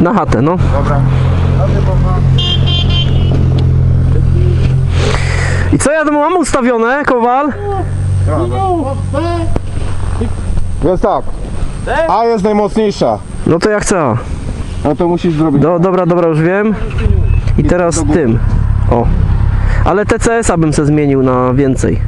Na chatę, no. Dobra. I co ja tam mam ustawione, Kowal? Więc tak. A jest najmocniejsza. No to ja chcę. No to musisz zrobić. Do, dobra, dobra, już wiem. I teraz tym. O. Ale TCS-a bym se zmienił na więcej.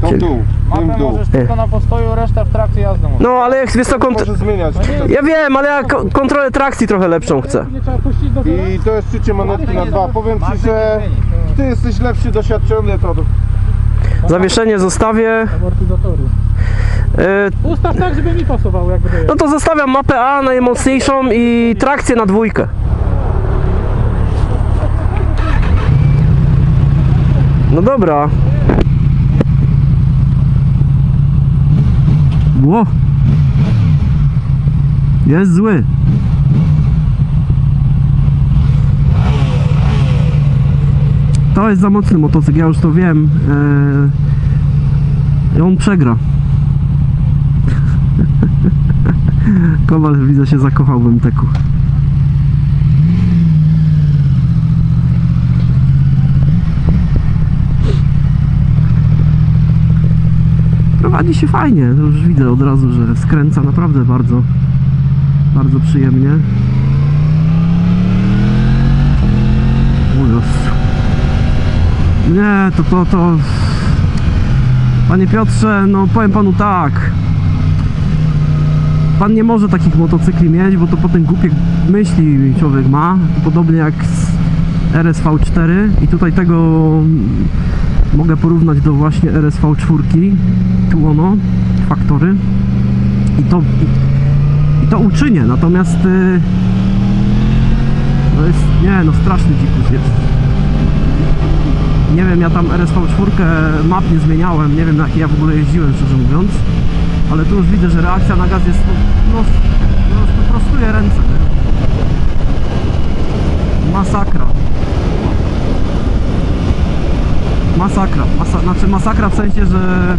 Tą dół. Tym Mapę możesz tylko na postoju, reszta w trakcie jazdy może. No ale jak wiesz co, kont- Może zmieniać. ja wiem, ale ja ko- kontrolę trakcji trochę lepszą chcę. Nie trzeba puścić do I to jest czucie monetki na dwa. Powiem ci, że ty jesteś lepszy, doświadczony, to Zawieszenie zostawię. Yy, Ustaw tak, żeby mi pasowało jakby to jest. no to zostawiam mapę A najmocniejszą i trakcję na dwójkę. No dobra. Ło. Jest zły. To jest za mocny motocykl, ja już to wiem. Eee, on przegra. Kowal widzę się zakochał w MTK-u. Prowadzi się fajnie, już widzę od razu, że skręca naprawdę bardzo, bardzo przyjemnie. Jezu. Nie, to, to, to... Panie Piotrze, no powiem panu tak. Pan nie może takich motocykli mieć, bo to potem głupie myśli człowiek ma. Podobnie jak z RSV4 i tutaj tego mogę porównać do właśnie RSV4 tu ono, faktory. I to i, i to uczynię, natomiast y, no jest, nie no straszny dzikus jest. Nie wiem, ja tam RSV4 map nie zmieniałem, nie wiem na ja w ogóle jeździłem szczerze mówiąc ale tu już widzę, że reakcja na gaz jest no, no, no prostuje ręce masakra. Masakra, Masa, znaczy masakra w sensie, że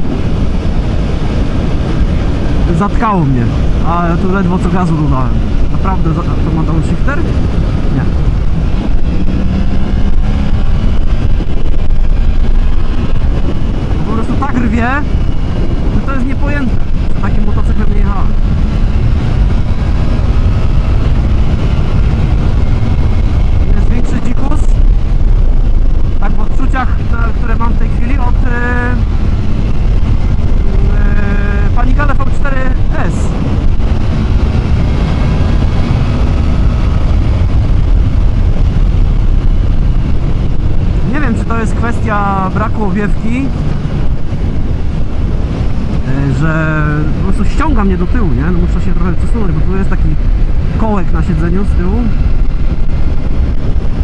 zatkało mnie, a ja tu ledwo co gazu dodałem naprawdę, to ma downshifter? nie po prostu tak rwie, że to jest niepojęte, że takim motocyklem nie jechałem. Jest większy dzikus, tak w odczuciach, te, które mam w tej chwili od yy, yy, Panigale V4S. Nie wiem, czy to jest kwestia braku owiewki, e, że po prostu ściąga mnie do tyłu, nie? No muszę się trochę przesunąć, bo tu jest taki kołek na siedzeniu z tyłu,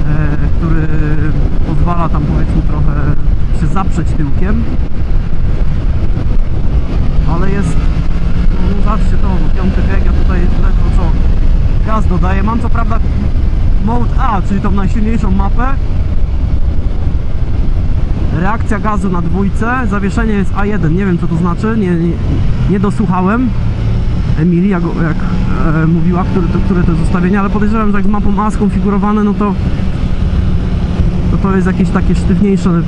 e, który pozwala tam powiedzmy trochę się zaprzeć tyłkiem. Ale jest, no zobaczcie to, no piąty ja tutaj ledwo co gaz dodaję. Mam co prawda Mode A, czyli tą najsilniejszą mapę, Reakcja gazu na dwójce, zawieszenie jest A1, nie wiem co to znaczy, nie, nie, nie dosłuchałem Emilii, jak, jak e, mówiła, które to, które to jest ustawienie, ale podejrzewam, że jak z mapą A skonfigurowane, no to to, to jest jakieś takie sztywniejsze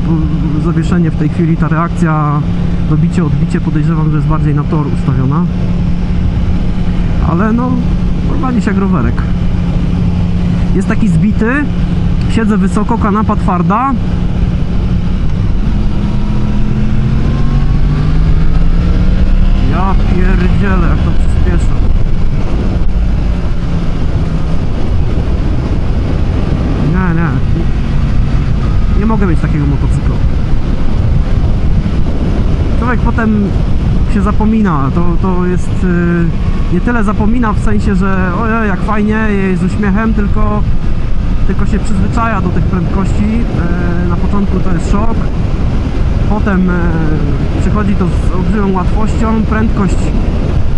zawieszenie w tej chwili, ta reakcja dobicie, odbicie podejrzewam, że jest bardziej na tor ustawiona. Ale no prowadzi się jak rowerek. Jest taki zbity siedzę wysoko, kanapa twarda Ja pierdzielę, jak to. Nie, nie. Nie mogę mieć takiego motocykla. Człowiek potem się zapomina. To, to jest yy, nie tyle zapomina w sensie, że ojej, jak fajnie, jej z uśmiechem, tylko, tylko się przyzwyczaja do tych prędkości. Yy, na początku to jest szok. Potem e, przychodzi to z olbrzymią łatwością, prędkość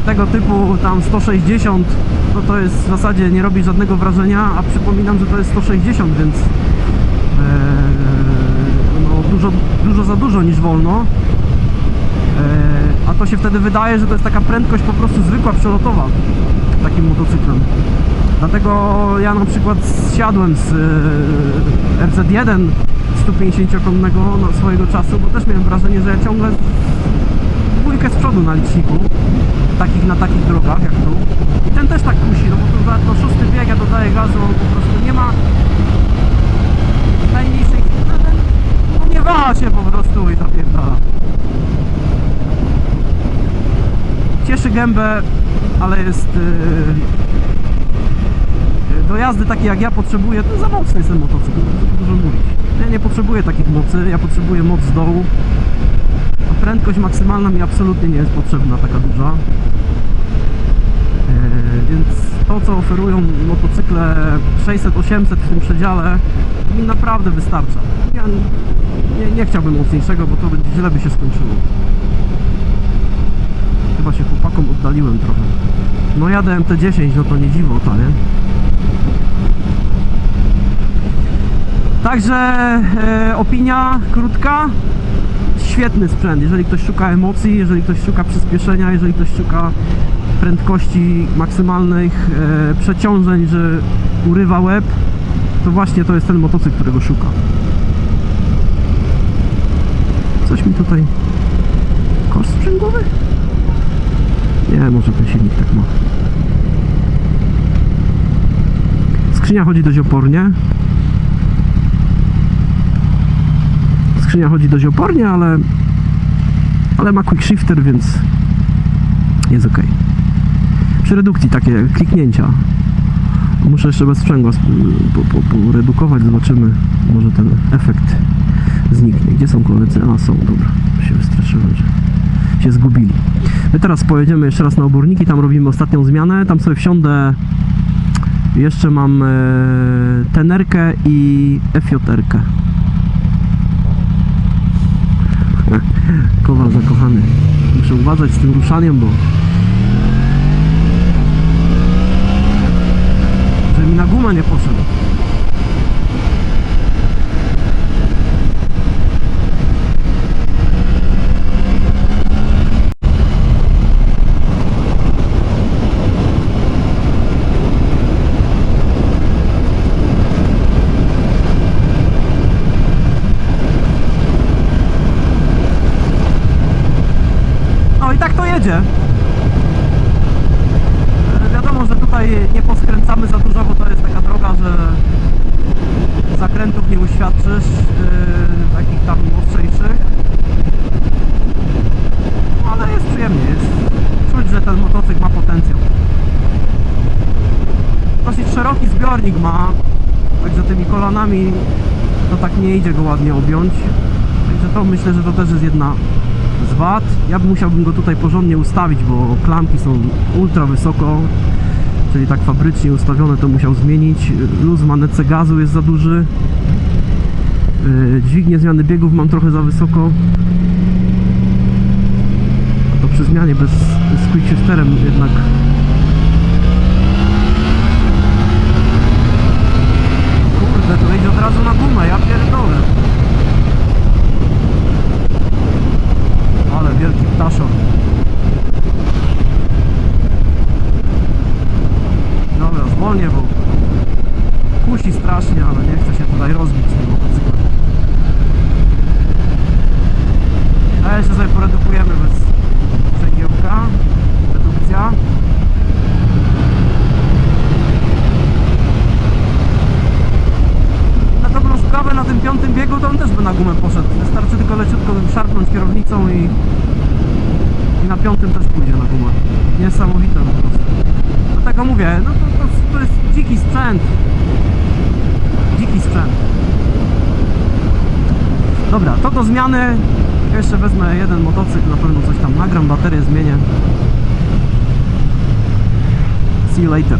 tego typu tam 160 no to jest w zasadzie nie robi żadnego wrażenia, a przypominam, że to jest 160, więc e, no, dużo, dużo za dużo niż wolno. E, A to się wtedy wydaje, że to jest taka prędkość po prostu zwykła, przelotowa takim motocyklem. Dlatego ja na przykład zsiadłem z e, RZ1 150-konnego no, swojego czasu, bo też miałem wrażenie, że ja ciągle dwójkę z przodu na liczniku, takich na takich drogach jak tu. I ten też tak kusi, no bo to, za- to szósty bieg, ja dodaję gazu, po prostu nie ma najmniejszej, no, no nie waha się po prostu i zapierdala. Cieszy gębę, ale jest yy, do jazdy takiej jak ja potrzebuję, to za mocny jest ten motocykl, tu dużo mówić. Ja nie potrzebuję takich mocy, ja potrzebuję moc z dołu. A prędkość maksymalna mi absolutnie nie jest potrzebna, taka duża. Yy, więc to co oferują motocykle 600-800 w tym przedziale mi naprawdę wystarcza. Ja nie, nie chciałbym mocniejszego, bo to by- źle by się skończyło. Chyba się chłopakom oddaliłem trochę. No jadę MT-10, no to nie dziwota, nie? Także e, opinia krótka. Świetny sprzęt, jeżeli ktoś szuka emocji, jeżeli ktoś szuka przyspieszenia, jeżeli ktoś szuka prędkości maksymalnych, e, przeciążeń, że urywa łeb, to właśnie to jest ten motocykl, którego szuka. Coś mi tutaj... Kosz sprzęgłowy? Nie, może ten silnik tak ma. Skrzynia chodzi dość opornie. Skrzynia chodzi dość opornie, ale ale ma quick shifter, więc jest ok. Przy redukcji takie kliknięcia. Muszę jeszcze bez sprzęgła poredukować, zobaczymy. Może ten efekt zniknie. Gdzie są koledzy? A, są, dobra. Się wystraszyłem, że się zgubili. My teraz pojedziemy jeszcze raz na oborniki, tam robimy ostatnią zmianę. Tam sobie wsiądę. Jeszcze mam e, tenerkę i FJR-kę. Zakochany. Muszę uważać z tym ruszaniem, bo... Że mi na gumę nie poszedł. No i tak to jedzie. E, Wiadomo, że tutaj nie poskręcamy za dużo, bo to jest taka droga, że zakrętów nie uświadczysz, yy, takich tam ostrzejszych. No, ale jest przyjemnie, jest czuć, że ten motocykl ma potencjał. Dosyć szeroki zbiornik ma, także tymi kolanami to tak nie idzie go ładnie objąć. Także to myślę, że to też jest jedna z wad. Ja bym musiałbym go tutaj porządnie ustawić, bo klamki są ultra wysoko, czyli tak fabrycznie ustawione to musiał zmienić. Luz w gazu jest za duży. Yy, Dźwignię zmiany biegów mam trochę za wysoko. To przy zmianie bez z quick shifterem jednak Kurde, to idzie od razu na gumę, ja pierdolę. Ale wielki ptaszor. Dobra, zwolnię, bo kusi strasznie, ale nie chcę się tutaj rozbić z tym motocyklem. A jeszcze sobie poredukujemy bez cegiełka. Redukcja. Na dobrą sprawę na tym piątym biegu to on też by na gumę poszedł. Wystarczy tylko leciutko szarpnąć kierownicą i, i na piątym też pójdzie na gumę. Niesamowite po prostu. Dlatego mówię, no to, to, to jest dziki sprzęt. Dziki sprzęt. Dobra, to do zmiany. Jeszcze wezmę jeden motocykl, na pewno coś tam nagram, baterię zmienię. See you later.